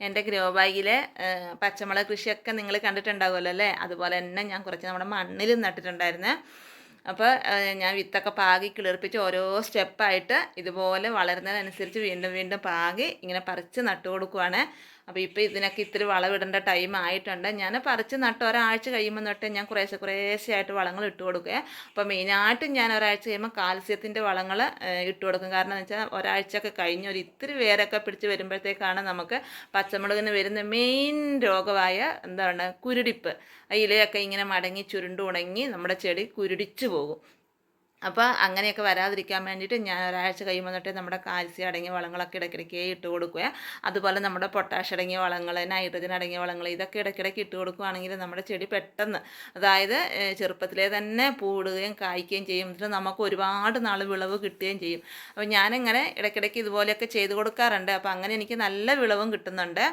എന്റെ ഗ്രോ ബാഗിലെ പച്ചമുളക് കൃഷിയൊക്കെ നിങ്ങൾ കണ്ടിട്ടുണ്ടാവുമല്ലോ അല്ലേ? അതുപോലെ തന്നെ ഞാൻ കുറച്ച് നമ്മുടെ മണ്ണിൽ നട്ടിട്ടുണ്ടായിരുന്നേ. അപ്പോൾ ഞാൻ വിത്തൊക്കെ പാകി കിളിർപ്പിച്ച് ഓരോ സ്റ്റെപ്പായിട്ട് ഇതുപോലെ വളരുന്നതിനനുസരിച്ച് വീണ്ടും വീണ്ടും പാകി ഇങ്ങനെ പറിച്ച് നട്ടു കൊടുക്കുവാണ് അപ്പോൾ ഇപ്പോൾ ഇതിനൊക്കെ ഇത്തിരി വളവിടേണ്ട ടൈം ആയിട്ടുണ്ട്. ഞാൻ പറിച്ച് നട്ട് ഒരാഴ്ച കഴിയുമ്പോൾ തൊട്ട് ഞാൻ കുറേശ്ശെ കുറേശ്ശെ ആയിട്ട് വളങ്ങൾ ഇട്ട് കൊടുക്കുക. അപ്പോൾ മെയിനായിട്ട് ഞാൻ ഒരാഴ്ച കഴിയുമ്പോൾ കാൽസ്യത്തിന്റെ വളങ്ങൾ ഇട്ട് കൊടുക്കും. കാരണം എന്ന് വെച്ചാൽ ഒരാഴ്ചയൊക്കെ കഴിഞ്ഞ് ഒരു ഇത്തിരി വേരൊക്കെ പിടിച്ച് വരുമ്പോഴത്തേക്കാണ് നമുക്ക് പച്ചമുളകിന് വരുന്ന മെയിൻ രോഗമായ എന്താണ് കുരുടിപ്പ്. ഇലയൊക്കെ ഇങ്ങനെ മടങ്ങി ചുരുണ്ട് ഉണങ്ങി നമ്മുടെ ചെടി കുരുടിച്ചു പോകും. അപ്പോൾ അങ്ങനെയൊക്കെ വരാതിരിക്കാൻ വേണ്ടിയിട്ട് ഞാൻ ഒരാഴ്ച കഴിയുമ്പോൾ തൊട്ട് നമ്മുടെ കാൽസ്യം അടങ്ങിയ വളങ്ങളൊക്കെ ഇടയ്ക്കിടയ്ക്ക് ഇട്ട് കൊടുക്കുക. അതുപോലെ നമ്മുടെ പൊട്ടാഷ് അടങ്ങിയ വളങ്ങൾ നൈട്രജൻ അടങ്ങിയ വളങ്ങൾ ഇതൊക്കെ ഇടയ്ക്കിടയ്ക്ക് ഇട്ട് കൊടുക്കുകയാണെങ്കിൽ നമ്മുടെ ചെടി പെട്ടെന്ന് അതായത് ചെറുപ്പത്തിലേ തന്നെ പൂടുകയും കായ്ക്കുകയും ചെയ്യും. എന്നിട്ട് നമുക്ക് ഒരുപാട് നാൾ വിളവ് കിട്ടുകയും ചെയ്യും. അപ്പോൾ ഞാനിങ്ങനെ ഇടയ്ക്കിടയ്ക്ക് ഇതുപോലെയൊക്കെ ചെയ്ത് കൊടുക്കാറുണ്ട്. അപ്പോൾ അങ്ങനെ എനിക്ക് നല്ല വിളവും കിട്ടുന്നുണ്ട്.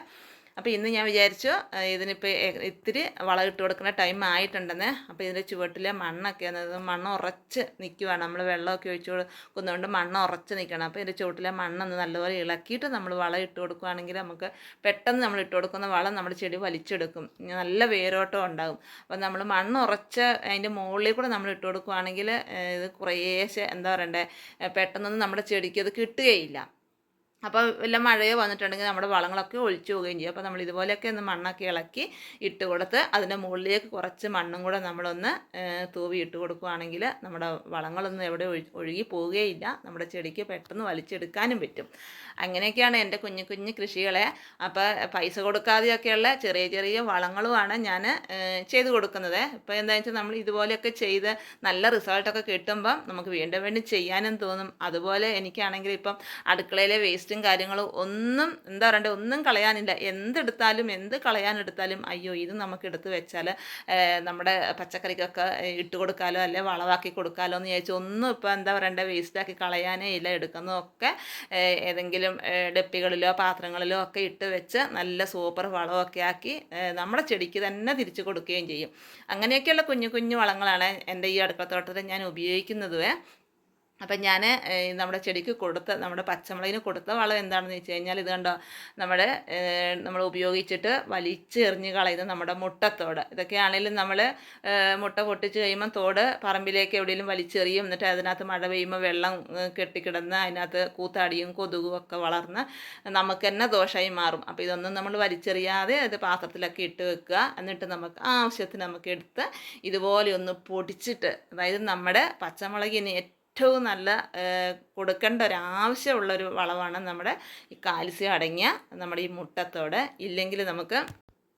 അപ്പോൾ ഇന്ന് ഞാൻ വിചാരിച്ചു ഇതിനിപ്പോൾ ഇത്തിരി വളം ഇട്ട് കൊടുക്കുന്ന ടൈം ആയിട്ടുണ്ടെന്ന്. അപ്പോൾ ഇതിന്റെ ചുവട്ടിലെ മണ്ണൊക്കെ മണ്ണ് ഉറച്ച് നിൽക്കുവാണ് നമ്മൾ വെള്ളമൊക്കെ ഒഴിച്ച് കൊടുക്കുന്നതുകൊണ്ട് മണ്ണ് ഉറച്ച് നിൽക്കണം അപ്പോൾ ഇതിന്റെ ചുവട്ടിലെ മണ്ണൊന്ന് നല്ലപോലെ ഇളക്കിയിട്ട് നമ്മൾ വളം ഇട്ട് കൊടുക്കുകയാണെങ്കിൽ നമുക്ക് പെട്ടെന്ന് നമ്മൾ ഇട്ട് കൊടുക്കുന്ന വളം നമ്മുടെ ചെടി വലിച്ചെടുക്കും. നല്ല വേരോട്ടം ഉണ്ടാകും. അപ്പോൾ നമ്മൾ മണ്ണ് ഉറച്ച് അതിന്റെ മുകളിൽ കൂടെ നമ്മൾ ഇട്ട് കൊടുക്കുകയാണെങ്കിൽ ഇത് കുറേശ്ശെ എന്താ പറയണ്ടേ പെട്ടെന്നൊന്നും നമ്മുടെ ചെടിക്ക് അത് കിട്ടുകയില്ല. അപ്പോൾ വല്ല മഴയോ വന്നിട്ടുണ്ടെങ്കിൽ നമ്മുടെ വളങ്ങളൊക്കെ ഒഴിച്ചു പോവുകയും ചെയ്യും. അപ്പോൾ നമ്മൾ ഇതുപോലെയൊക്കെ ഒന്ന് മണ്ണൊക്കെ ഇളക്കി ഇട്ട് കൊടുത്ത് അതിന്റെ മുകളിലേക്ക് കുറച്ച് മണ്ണും കൂടെ നമ്മളൊന്ന് തൂവി ഇട്ട് കൊടുക്കുകയാണെങ്കിൽ നമ്മുടെ വളങ്ങളൊന്നും എവിടെ ഒഴുകി പോവുകയില്ല. നമ്മുടെ ചെടിക്ക് പെട്ടെന്ന് വലിച്ചെടുക്കാനും പറ്റും. അങ്ങനെയൊക്കെയാണ് എന്റെ കുഞ്ഞു കുഞ്ഞു കൃഷികളെ. അപ്പോൾ പൈസ കൊടുക്കാതെയൊക്കെയുള്ള ചെറിയ ചെറിയ വളങ്ങളുമാണ് ഞാൻ ചെയ്തു കൊടുക്കുന്നത്. ഇപ്പോൾ എന്താണെന്ന് വെച്ചാൽ നമ്മൾ ഇതുപോലെയൊക്കെ ചെയ്ത് നല്ല റിസൾട്ടൊക്കെ കിട്ടുമ്പം നമുക്ക് വീണ്ടും വീണ്ടും ചെയ്യാനും തോന്നും. അതുപോലെ എനിക്കാണെങ്കിൽ ഇപ്പം അടുക്കളയിലെ വേസ്റ്റും കാര്യങ്ങളും ഒന്നും എന്താ പറയണ്ടേ ഒന്നും കളയാനില്ല. എന്തെടുത്താലും എന്ത് കളയാനെടുത്താലും അയ്യോ ഇത് നമുക്ക് എടുത്ത് വെച്ചാൽ നമ്മുടെ പച്ചക്കറിക്കൊക്കെ ഇട്ട് കൊടുക്കാലോ അല്ലെ വളവാക്കി കൊടുക്കാലോ എന്ന് ചോദിച്ചാൽ ഒന്നും ഇപ്പോൾ എന്താ പറയണ്ടേ വേസ്റ്റാക്കി കളയാനേ ഇല്ല. എടുക്കുന്നതൊക്കെ ഏതെങ്കിലും ഡപ്പികളിലോ പാത്രങ്ങളിലോ ഒക്കെ ഇട്ട് വെച്ച് നല്ല സൂപ്പർ വളമൊക്കെ ആക്കി നമ്മുടെ ചെടിക്ക് തന്നെ തിരിച്ചു കൊടുക്കുകയും ചെയ്യും. അങ്ങനെയൊക്കെയുള്ള കുഞ്ഞു കുഞ്ഞു വളങ്ങളാണ് എന്റെ ഈ അടുക്കളത്തോട്ടത്തിൽ ഞാൻ ഉപയോഗിക്കുന്നത് അപ്പം ഞാൻ നമ്മുടെ ചെടിക്ക് കൊടുത്ത നമ്മുടെ പച്ചമുളകിന് കൊടുത്ത വളം എന്താണെന്ന് വെച്ച് കഴിഞ്ഞാൽ ഇത് കണ്ടോ? നമ്മുടെ നമ്മൾ ഉപയോഗിച്ചിട്ട് വലിച്ചെറിഞ്ഞ് കളയുന്നത് കളയുന്ന നമ്മുടെ മുട്ടത്തോട്. ഇതൊക്കെയാണെങ്കിലും നമ്മൾ മുട്ട പൊട്ടിച്ച് കഴിയുമ്പോൾ തോട് പറമ്പിലേക്ക് എവിടെയെങ്കിലും വലിച്ചെറിയും. എന്നിട്ട് അതിനകത്ത് മഴ പെയ്യുമ്പോൾ വെള്ളം കെട്ടിക്കിടന്ന് അതിനകത്ത് കൂത്താടിയും കൊതുകും ഒക്കെ വളർന്ന് നമുക്ക് തന്നെ ദോഷമായി മാറും. അപ്പോൾ ഇതൊന്നും നമ്മൾ വലിച്ചെറിയാതെ അത് പാത്രത്തിലൊക്കെ ഇട്ട് വെക്കുക. എന്നിട്ട് നമുക്ക് ആവശ്യത്തിന് നമുക്ക് എടുത്ത് ഇതുപോലെ ഒന്ന് പൊടിച്ചിട്ട് അതായത് നമ്മുടെ പച്ചമുളകിന് ഏറ്റവും നല്ല കൊടുക്കേണ്ട ഒരു ആവശ്യമുള്ളൊരു വളമാണ് നമ്മുടെ ഈ കാൽസ്യം അടങ്ങിയ നമ്മുടെ ഈ മുട്ടത്തോട്. ഇല്ലെങ്കിൽ നമുക്ക്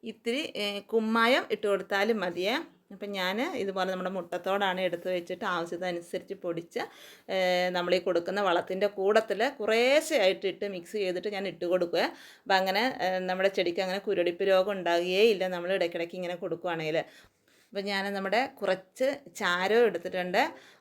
ഇത്തിരി കുമ്മായം ഇട്ട് കൊടുത്താലും മതിയേ. അപ്പം ഞാൻ ഇതുപോലെ നമ്മുടെ മുട്ടത്തോടാണ് എടുത്ത് വെച്ചിട്ട് ആവശ്യത്തിനനുസരിച്ച് പൊടിച്ച് നമ്മൾ ഈ കൊടുക്കുന്ന വളത്തിന്റെ കൂടത്തിൽ കുറേശ്ശെയായിട്ട് ഇട്ട് മിക്സ് ചെയ്തിട്ട് ഞാൻ ഇട്ട് കൊടുക്കുക അപ്പം അങ്ങനെ നമ്മുടെ ചെടിക്ക് അങ്ങനെ കുരുടിപ്പ് രോഗം ഉണ്ടാകുകയേ ഇല്ല. നമ്മൾ ഇടയ്ക്കിടയ്ക്ക് ഇങ്ങനെ കൊടുക്കുകയാണെങ്കിൽ അപ്പോൾ ഞാൻ നമ്മുടെ കുറച്ച് ചാരവും എടുത്തിട്ടുണ്ട്.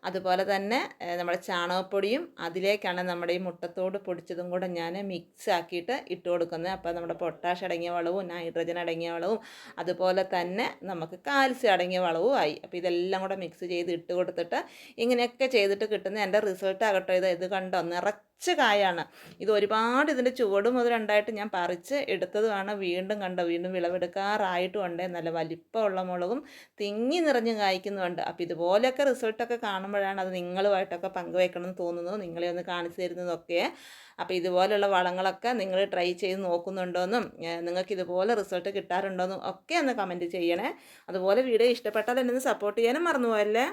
അതുപോലെ തന്നെ നമ്മുടെ ചാണകപ്പൊടിയും അതിലേക്കാണ് നമ്മുടെ ഈ മുട്ടത്തോട് പൊടിച്ചതും കൂടെ ഞാൻ മിക്സ് ആക്കിയിട്ട് ഇട്ട് കൊടുക്കുന്നത്. അപ്പോൾ നമ്മുടെ പൊട്ടാഷ് അടങ്ങിയ വളവും നൈട്രജൻ അടങ്ങിയ വളവും അതുപോലെ തന്നെ നമുക്ക് കാൽസ്യം അടങ്ങിയ വളവും ആയി. അപ്പോൾ ഇതെല്ലാം കൂടെ മിക്സ് ചെയ്ത് ഇട്ട് കൊടുത്തിട്ട് ഇങ്ങനെയൊക്കെ ചെയ്തിട്ട് കിട്ടുന്ന എന്റെ റിസൾട്ട് ആകട്ടെ. ഇത് ഇത് കണ്ടോ? നിറച്ച് പച്ച കായാണ്. ഇത് ഒരുപാട് ഇതിന്റെ ചുവട് മുതൽ രണ്ടായിട്ട് ഞാൻ പറിച്ച് എടുത്തതുമാണ് വീണ്ടും കണ്ട വീണ്ടും വിളവെടുക്കാറായിട്ടുമുണ്ട് നല്ല വലിപ്പമുള്ള മുളകും തിങ്ങി നിറഞ്ഞ് കായ്ക്കുന്നുണ്ട്. അപ്പോൾ ഇതുപോലെയൊക്കെ റിസൾട്ടൊക്കെ കാണുമ്പോഴാണ് അത് നിങ്ങളുമായിട്ടൊക്കെ പങ്കുവയ്ക്കണം എന്ന് തോന്നുന്നു നിങ്ങളെ ഒന്ന് കാണിച്ചു തരുന്നതൊക്കെ. അപ്പോൾ ഇതുപോലെയുള്ള വളങ്ങളൊക്കെ നിങ്ങൾ ട്രൈ ചെയ്ത് നോക്കുന്നുണ്ടോയെന്നും നിങ്ങൾക്ക് ഇതുപോലെ റിസൾട്ട് കിട്ടാറുണ്ടോയെന്നും ഒക്കെ ഒന്ന് കമന്റ് ചെയ്യണേ. അതുപോലെ വീഡിയോ ഇഷ്ടപ്പെട്ടാൽ എന്നെ സപ്പോർട്ട് ചെയ്യാനും മറന്നു പോയല്ലേ